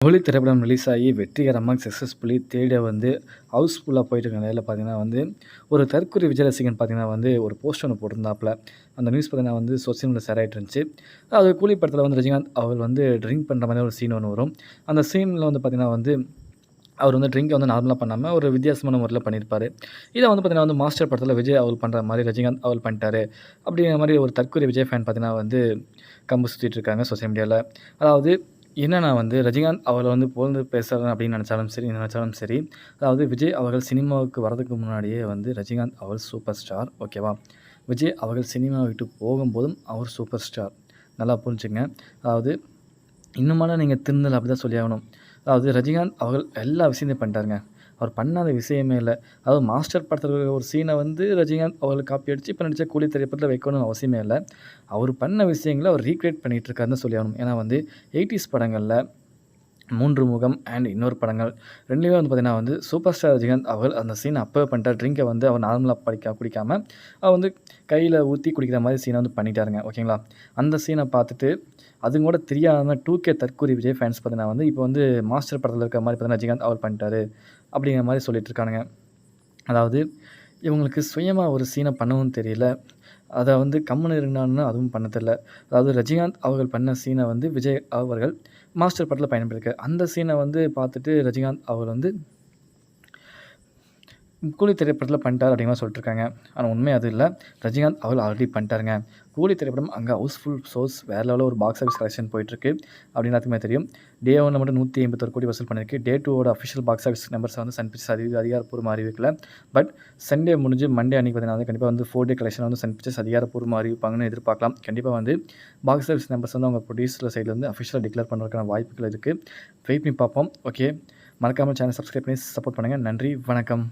ஹோலி திரைப்படம் ரிலீஸ் ஆகி வெற்றிகரமாக சக்ஸஸ்ஃபுல்லி தேர்ட் வந்து ஹவுஸ்ஃபுல்லாக போயிட்டு இருக்க நிலையில் பார்த்தீங்கன்னா வந்து ஒரு தற்கொலை விஜய் ரசிகன் பார்த்தீங்கன்னா வந்து ஒரு போஸ்ட் ஒன்று போட்டிருந்தாப்புல. அந்த நியூஸ் பார்த்தீங்கன்னா வந்து சோசியல் மீடியா சேர் ஆகிட்டு இருந்துச்சு. அது கூலி படத்தில் வந்து ரஜினிகாந்த் அவர் வந்து ட்ரிங்க் பண்ணுற மாதிரி ஒரு சீன் ஒன்று வரும். அந்த சீனில் வந்து பார்த்தீங்கன்னா வந்து அவர் வந்து ட்ரிங்கை வந்து நார்மலாக பண்ணாமல் ஒரு வித்தியாசமான முறையில் பண்ணியிருப்பார். இதை வந்து பார்த்தீங்கன்னா வந்து மாஸ்டர் படத்தில் விஜய் அவள் பண்ணுற மாதிரி ரஜினிகாந்த் அவள் பண்ணிட்டாரு. அப்படிங்கிற மாதிரி ஒரு தற்கொலை விஜய் ஃபேன் பார்த்தீங்கன்னா வந்து கம்பு சுற்றிட்டு இருக்காங்க சோசியல் மீடியாவில் அதாவது என்னென்னா வந்து ரஜினிகாந்த் அவரை வந்து புகழ்ந்து பேசுகிறேன் அப்படின்னு நினச்சாலும் சரி நினச்சாலும் சரி. அதாவது விஜய் அவர்கள் சினிமாவுக்கு வரதுக்கு முன்னாடியே வந்து ரஜினிகாந்த் அவர் சூப்பர் ஸ்டார் ஓகேவா விஜய் அவர்கள் சினிமா விட்டு போகும்போதும் அவர் சூப்பர் ஸ்டார் நல்லா புரிஞ்சுங்க. அதாவது இன்னுமான நீங்கள் திருந்தல் அப்படி தான் சொல்லியாகணும். அதாவது ரஜினிகாந்த் அவர்கள் எல்லா விஷயத்தையும் பண்ணிட்டாருங்க. அவர் பண்ணாத விஷயமே இல்லை. அதாவது மாஸ்டர் படத்தில் இருக்கிற ஒரு சீனை வந்து ரஜினிகாந்த் அவர்கள் காப்பி அடித்து இப்போ நடித்த கூலி திரைப்படத்தில் வைக்கணும்னு அவசியமே இல்லை. அவர் பண்ண விஷயங்களை அவர் ரீக்ரியேட் பண்ணிகிட்டு இருக்காருன்னு சொல்லி ஆகணும். ஏன்னா வந்து எயிட்டிஸ் படங்களில் மூன்று முகம் அண்ட் இன்னொரு படங்கள் ரெண்டுலேயுமே வந்து பார்த்திங்கன்னா வந்து சூப்பர் ஸ்டார் ரஜினிகாந்த் அவர்கள் அந்த சீன் அப்போ பண்ணிட்டார். ட்ரிங்கை வந்து அவர் நார்மலாக படிக்க குடிக்காமல் அவர் வந்து கையில் ஊற்றி குடிக்கிற மாதிரி சீனை வந்து பண்ணிட்டாருங்க. ஓகேங்களா அந்த சீனை பார்த்துட்டு அதுவும் கூட தெரியாமல் டூ கே தற்கூரி விஜய் ஃபேன்ஸ் பார்த்தீங்கன்னா வந்து இப்போ வந்து மாஸ்டர் படத்தில் இருக்கிற மாதிரி பார்த்தீங்கன்னா ரஜினிகாந்த் அவர் பண்ணிட்டாரு. அப்படிங்கிற மாதிரி சொல்லிகிட்டு இருக்கானுங்க அதாவது இவங்களுக்கு சுயமாக ஒரு சீனை பண்ணவும் தெரியல. அதை வந்து கம்முன்னு இருந்தான்னு அதுவும் பண்ண தெரில அதாவது ரஜினிகாந்த் அவர்கள் பண்ண சீனை வந்து விஜய் அவர்கள் மாஸ்டர் படத்தில் பயன்படுத்திருக்கார் அந்த சீனை வந்து பார்த்துட்டு ரஜினிகாந்த் அவர் வந்து கூலி திரைப்படத்தில் பண்ணிட்டார் அப்படிங்கிற சொல்லிட்டுருக்காங்க. ஆனால் உண்மை அது இல்லை. ரஜினிகாந்த் அவள் ஆல்ரெடி பண்ணிட்டாருங்க. கூலி திரைப்படம் அங்கே ஹவுஸ்ஃபுல் சோர்ஸ் வேறு லெவலில் ஒரு பாக்ஸ் ஆஃபீஸ் கலெக்ஷன் போயிட்டுருக்கு. அப்படின்னு எல்லாத்துக்குமே தெரியும். டே ஒன்று மட்டும் நூற்றி ஐம்பத்தொரு கோடி வசூல் பண்ணியிருக்கு டே டூவோட அஃபிஷியல் பாக்ஸ் ஆஃபீஸ் நம்பர்ஸ் வந்து சன் பிக்சர்ஸ் அதிக அதிகாரப்பூர்வமாக அறிவிக்கல. பட் சண்டே முடிஞ்சு மண்டே அன்றைக்கி பார்த்தீங்கன்னா கண்டிப்பாக வந்து ஃபோர் டே கலெக்ஷன் வந்து சன் பிக்சர்ஸ் அதிகாரப்பூர்வமாக அறிவிப்பாங்கன்னு எதிர்பார்க்கலாம். கண்டிப்பாக வந்து பாக்ஸ் ஆஃபீஸ் நம்பர்ஸ் வந்து அவங்க ப்ரொடியூசர் சைடில் வந்து அஃபிஷியலாக டிக்ளேர் பண்ணுறதுக்கான வாய்ப்புகள் இருக்குது வெயிட் பண்ணி பார்ப்போம். ஓகே மறக்காமல் சேனல் சப்ஸ்கிரைப் பண்ணி சப்போர்ட் பண்ணுங்கள் நன்றி. வணக்கம்.